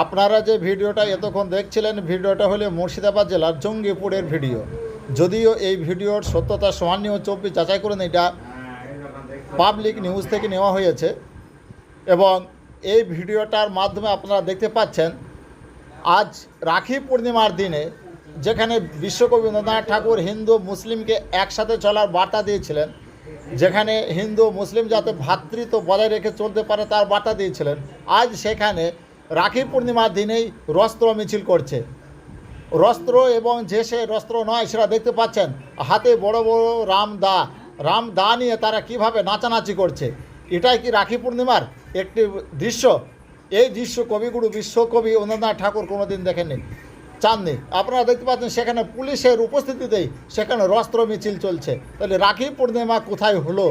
আপনারা যে ভিডিওটা এতক্ষণ দেখছিলেন, ভিডিওটা হলো মুর্শিদাবাদ জেলার জঙ্গিপুরের ভিডিও। যদিও এই ভিডিওর সত্যতা সমানীয় চব্বিশ যাচাই করে এটা পাবলিক নিউজ থেকে নেওয়া হয়েছে। এবং এই ভিডিওটার মাধ্যমে আপনারা দেখতে পাচ্ছেন, আজ রাখি পূর্ণিমার দিনে যেখানে বিশ্বকবি রবীন্দ্রনাথ ঠাকুর হিন্দু মুসলিমকে একসাথে চলার বার্তা দিয়েছিলেন, যেখানে হিন্দু মুসলিম যাতে ভ্রাতৃত্ব বজায় রেখে চলতে পারে তার বার্তা দিয়েছিলেন, আজ সেখানে রাখি পূর্ণিমার দিনেই রস্ত্র মিছিল করছে। রস্ত্র এবং যে সে রস্ত্র নয় সেটা দেখতে পাচ্ছেন, হাতে বড় বড় রাম দা। রাম দা নিয়ে তারা কীভাবে নাচানাচি করছে? এটাই কি রাখি পূর্ণিমার একটি দৃশ্য? এই দৃশ্য কবিগুরু বিশ্বকবি অন্যনাথ ঠাকুর কোনোদিন দেখেননি, চাননি। আপনারা দেখতে পাচ্ছেন সেখানে পুলিশের উপস্থিতিতেই সেখানে রস্ত্র মিছিল চলছে। তাহলে রাখি পূর্ণিমা কোথায় হলো?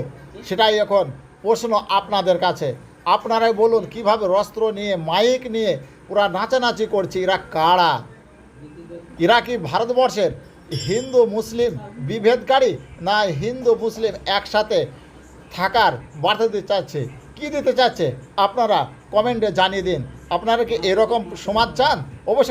সেটাই এখন প্রশ্ন আপনাদের কাছে। আপনারাই বলুন, কীভাবে রস্ত্র নিয়ে, মাইক নিয়ে পুরা নাচানাচি করছে, এরা কারা? এরা কি ভারতবর্ষের হিন্দু, মুসলিম বিভেদকারী না হিন্দু, মুসলিম একসাথে থাকার বার্তা দিতে চাচ্ছে কী দিতে চাচ্ছে আপনারা কমেন্টে জানিয়ে দিন। আপনারা কি এরকম সমাজ চান? অবশ্যই